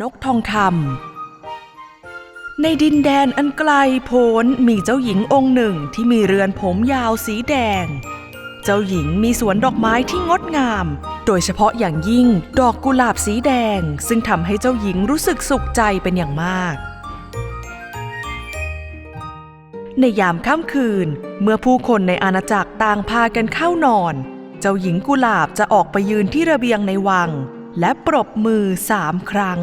นกทองคำในดินแดนอันไกลโพ้นมีเจ้าหญิงองค์หนึ่งที่มีเรือนผมยาวสีแดง เจ้าหญิงมีสวนดอกไม้ที่งดงาม โดยเฉพาะอย่างยิ่งดอกกุหลาบสีแดง ซึ่งทำให้เจ้าหญิงรู้สึกสุขใจเป็นอย่างมาก ในยามค่ำคืน เมื่อผู้คนในอาณาจักรต่างพากันเข้านอน เจ้าหญิงกุหลาบจะออกไปยืนที่ระเบียงในวัง และปรบมือสามครั้ง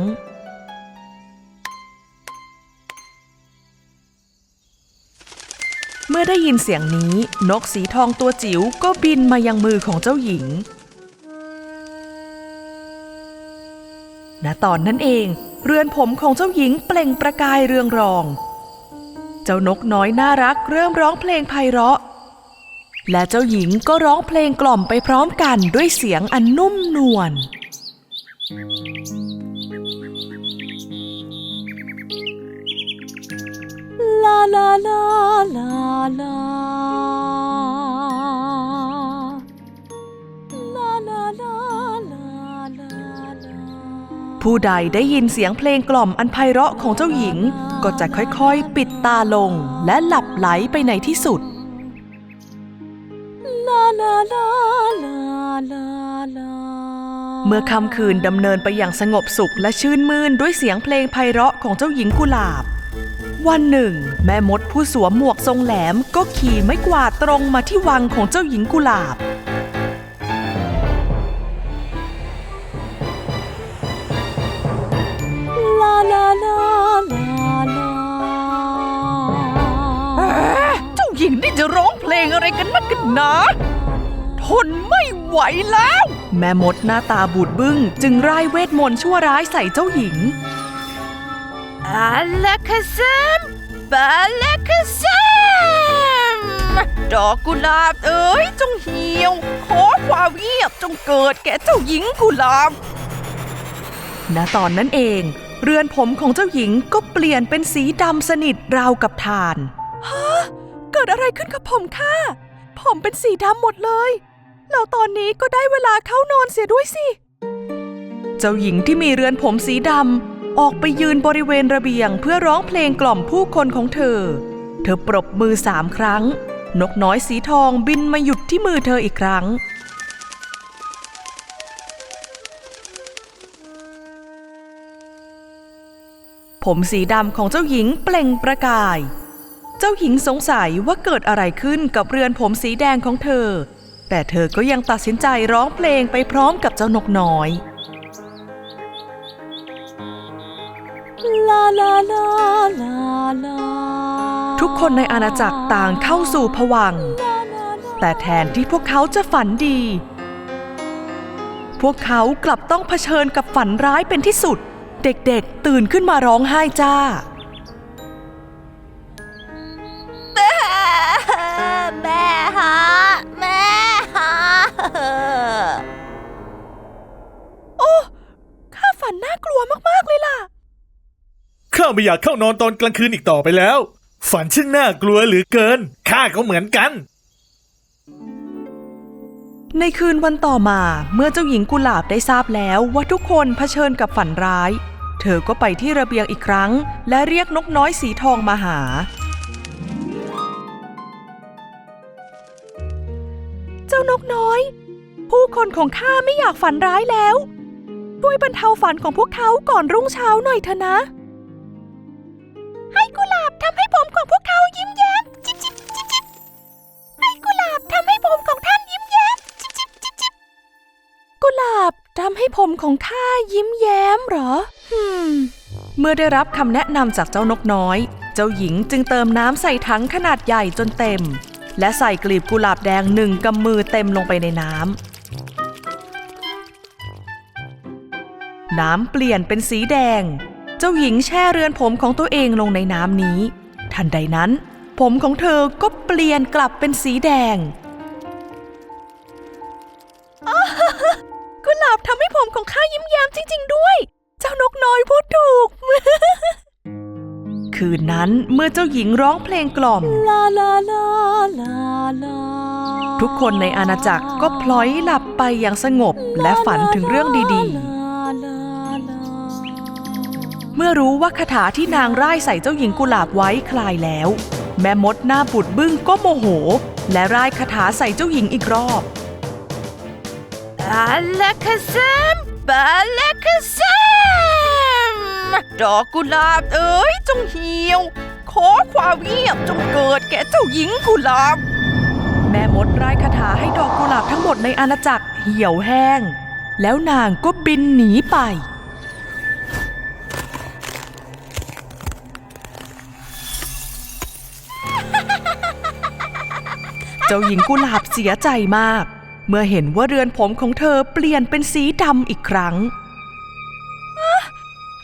เมื่อได้ยินเสียงนี้นกสีทองตัวจิ๋วก็บินมายังมือของเจ้าหญิง ณ ตอนนั้นเองเรือนผมของเจ้าหญิงเปล่งประกายเรืองรอง เจ้านกน้อยน่ารักเริ่มร้องเพลงไพเราะ และเจ้าหญิงก็ร้องเพลงกล่อมไปพร้อมกันด้วยเสียงอันนุ่มนวลาลาลาลาลาผู้ใดได้ยินเสียงเพลงกล่อมอันไพเราะของเจ้าหญิง ก็จะค่อยๆ ปิดตาลงและหลับไหลไปในที่สุด เมื่อค่ำคืนดำเนินไปอย่างสงบสุขและชื่นมื่นด้วยเสียงเพลงไพเราะของเจ้าหญิงกุหลาบ วันหนึ่ง แม่มดผู้สวมหมวกทรงแหลมก็ขี่ไม้กวาดตรงมาที่วังของเจ้าหญิงกุหลาบ ลาลาลาลาลาเจ้าหญิงนี่จะร้องเพลงอะไรกันนักกันหนาทนไม่ไหวแล้ว แม่มดหน้าตาบูดบึ้งจึงร่ายเวทมนต์ชั่วร้ายใส่เจ้าหญิง อาลาคาซัมบาลาคาซัมดอกกุหลาบเอ๋ยจงเหี่ยว ขอความเงียบจงเกิดแก่เจ้าหญิงกุหลาบ ณตอนนั้นเอง เรือนผมของเจ้าหญิงก็เปลี่ยนเป็นสีดำสนิทราวกับถ่านฮะเกิดอะไรขึ้นกับผมค่ะ ผมเป็นสีดำหมดเลยแล้วตอนนี้ก็ได้เวลาเข้านอนเสียด้วยสิ เจ้าหญิงที่มีเรือนผมสีดำ ออกไปยืนบริเวณระเบียงเพื่อร้องเพลงกล่อมผู้คนของเธอ เธอปรบมือสามครั้ง นกน้อยสีทองบินมาหยุดที่มือเธออีกครั้ง ผมสีดำของเจ้าหญิงเปล่งประกาย เจ้าหญิงสงสัยว่าเกิดอะไรขึ้นกับเรือนผมสีแดงของเธอ แต่เธอก็ยังตัดสินใจร้องเพลงไปพร้อมกับเจ้านกน้อย ลาลาลาลาลาทุกคนในอาณาจักรต่างเข้าสู่ผวังแต่แทนที่พวกเขาจะฝันดี พวกเขากลับต้องเผชิญกับฝันร้ายเป็นที่สุด เด็กๆ ตื่นขึ้นมาร้องไห้จ้าาไม่อยากเข้านอนตอนกลางคืนอีกต่อไปแล้ว ฝันช่างน่ากลัวเหลือเกิน ข้าก็เหมือนกัน ในคืนวันต่อมาเมื่อเจ้าหญิงกุหลาบได้ทราบแล้วว่าทุกคนเผชิญกับฝันร้าย เธอก็ไปที่ระเบียงอีกครั้ง และเรียกนกน้อยสีทองมาหา เจ้านกน้อย ผู้คนของข้าไม่อยากฝันร้ายแล้วช่วยบรรเทาฝันของพวกเขาก่อนรุ่งเช้าหน่อยเถอะนะ ทำให้ผมของข้ายิ้มแย้มเหรอฮึมเมื่อได้รับคำแนะนำจากเจ้านกน้อย เจ้าหญิงจึงเติมน้ำใส่ถังขนาดใหญ่จนเต็ม และใส่กลีบกุหลาบแดงหนึ่งกำมือเต็มลงไปในน้ำ น้ำเปลี่ยนเป็นสีแดง เจ้าหญิงแช่เรือนผมของตัวเองลงในน้ำนี้ ทันใดนั้น ผมของเธอก็เปลี่ยนกลับเป็นสีแดง ของข้ายิ้มแย้มจริง ๆ ด้วย เจ้านกน้อยพูดถูก คืนนั้นเมื่อเจ้าหญิงร้องเพลงกล่อม ลาลาลาลาลา ทุกคนในอาณาจักรก็พลอยหลับไปอย่างสงบและฝันถึงเรื่องดีลาลาลาเมื่อรู้ว่าคาถาที่นางร่ายใส่เจ้าหญิงกุหลาบไว้คลายแล้ว แม่มดหน้าบุดบึ้งก็โมโห และร่ายคาถาใส่เจ้าหญิงอีกรอบอา ลาคาซัมบลาคาซัมดอกกุหลาบเอ๋ยจงเหี่ยว ขอความเงียบจงเกิดแก่เจ้าหญิงกุหลาบ แม่มดไร่ายคาถาให้ดอกกุหลาบทั้งหมดในอาณาจักรเหี่ยวแห้ง แล้วนางก็บินหนีไปเจ้าหญิงกุหลาบเสียใจมาก เมื่อเห็นว่าเรือนผมของเธอเปลี่ยนเป็นสีดำอีกครั้ง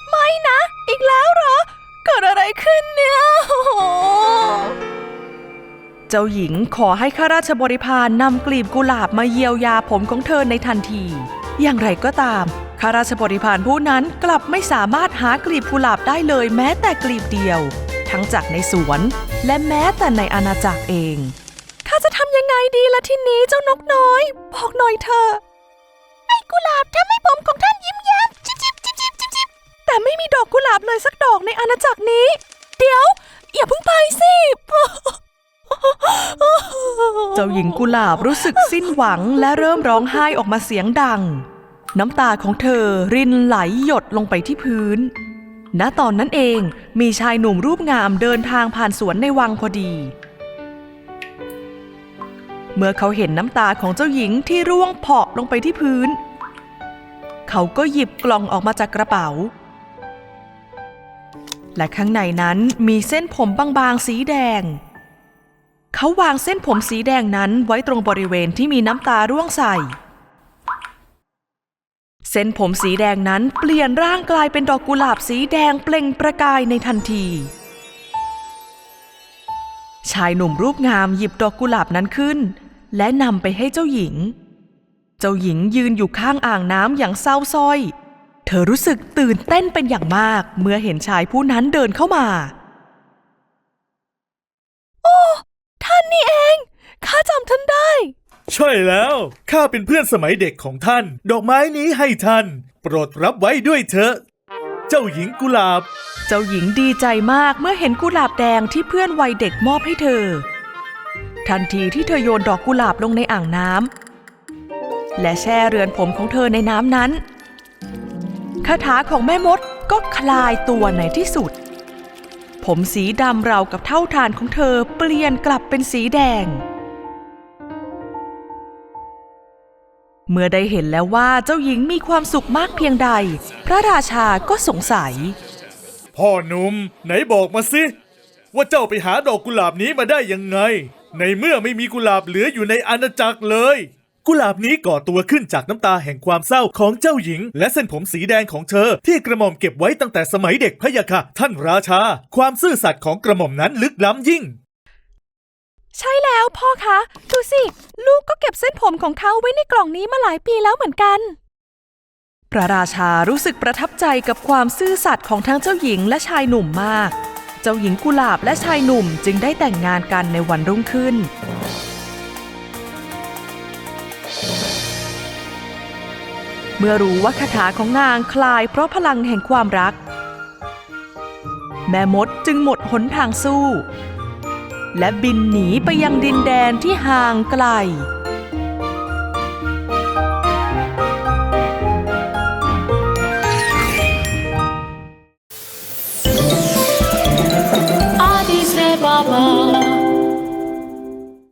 ไม่นะ อีกแล้วเหรอ เกิดอะไรขึ้นเนี่ยเจ้าหญิงขอให้ข้าราชบริพารนำกลีบกุหลาบมาเยียวยาผมของเธอในทันที อย่างไรก็ตามข้าราชบริพารผู้นั้นกลับไม่สามารถหากลีบกุหลาบได้เลยแม้แต่กลีบเดียว ทั้งจากในสวน และแม้แต่ในอาณาจักรเองข้าจะทำยัง ไงดีละทีนี้เจ้านกน้อย บอกหน่อยเถอะไอ้กุหลาบทำให้ผมของท่านยิ้มแย้มจิบจิบจิบจิบจิบจิบแต่ไม่มีดอกกุหลาบเลยสักดอกในอาณาจักรนี้ เดี๋ยว อย่าเพิ่งไปสิเจ้าหญิงกุหลาบรู้สึกสิ้นหวังและเริ่มร้องไห้ออกมาเสียงดัง น้ำตาของเธอรินไหลหยดลงไปที่พื้น ณตอนนั้นเองมีชายหนุ่มรูปงามเดินทางผ่านสวนในวังพอดี เมื่อเขาเห็นน้ำตาของเจ้าหญิงที่ร่วงเพาะลงไปที่พื้น เขาก็หยิบกล่องออกมาจากกระเป๋า และข้างในนั้นมีเส้นผมบางๆสีแดง เขาวางเส้นผมสีแดงนั้นไว้ตรงบริเวณที่มีน้ำตาร่วงใส่ เส้นผมสีแดงนั้นเปลี่ยนร่างกลายเป็นดอกกุหลาบสีแดงเปล่งประกายในทันที ชายหนุ่มรูปงามหยิบดอกกุหลาบนั้นขึ้น และนำไปให้เจ้าหญิง เจ้าหญิงยืนอยู่ข้างอ่างน้ำอย่างเศร้าส้อย เธอรู้สึกตื่นเต้นเป็นอย่างมากเมื่อเห็นชายผู้นั้นเดินเข้ามาท่านนี่เอง ข้าจำท่านได้ ใช่แล้ว ข้าเป็นเพื่อนสมัยเด็กของท่าน ดอกไม้นี้ให้ท่าน โปรดรับไว้ด้วยเถอะเจ้าหญิงกุหลาบ เจ้าหญิงดีใจมากเมื่อเห็นกุหลาบแดงที่เพื่อนวัยเด็กมอบให้เธอ ทันทีที่เธอโยนดอกกุหลาบลงในอ่างน้ำและแช่เรือนผมของเธอในน้ำนั้นคาถาของแม่มดก็คลายตัวในที่สุด ผมสีดำราวกับเท่าฐานของเธอเปลี่ยนกลับเป็นสีแดง เมื่อได้เห็นแล้วว่าเจ้าหญิงมีความสุขมากเพียงใด พระราชาก็สงสัย พ่อหนุ่มไหนบอกมาสิ ว่าเจ้าไปหาดอกกุหลาบนี้มาได้ยังไง ในเมื่อไม่มีกุหลาบเหลืออยู่ในอาณาจักรเลย กุหลาบนี้ก่อตัวขึ้นจากน้ำตาแห่งความเศร้าของเจ้าหญิง และเส้นผมสีแดงของเธอ ที่กระหม่อมเก็บไว้ตั้งแต่สมัยเด็กพะยะค่ะ ท่านราชา ความซื่อสัตย์ของกระหม่อมนั้นลึกล้ำยิ่ง ใช่แล้วพ่อคะ ดูสิ ลูกก็เก็บเส้นผมของเขาไว้ในกล่องนี้มาหลายปีแล้วเหมือนกัน พระราชารู้สึกประทับใจกับความซื่อสัตย์ของทั้งเจ้าหญิงและชายหนุ่มมาก เจ้าหญิงกุหลาบและชายหนุ่มจึงได้แต่งงานกันในวันรุ่งขึ้น เมื่อรู้ว่าคาถาของนางคลายเพราะพลังแห่งความรัก แม่มดจึงหมดหนทางสู้ และบินหนีไปยังดินแดนที่ห่างไกล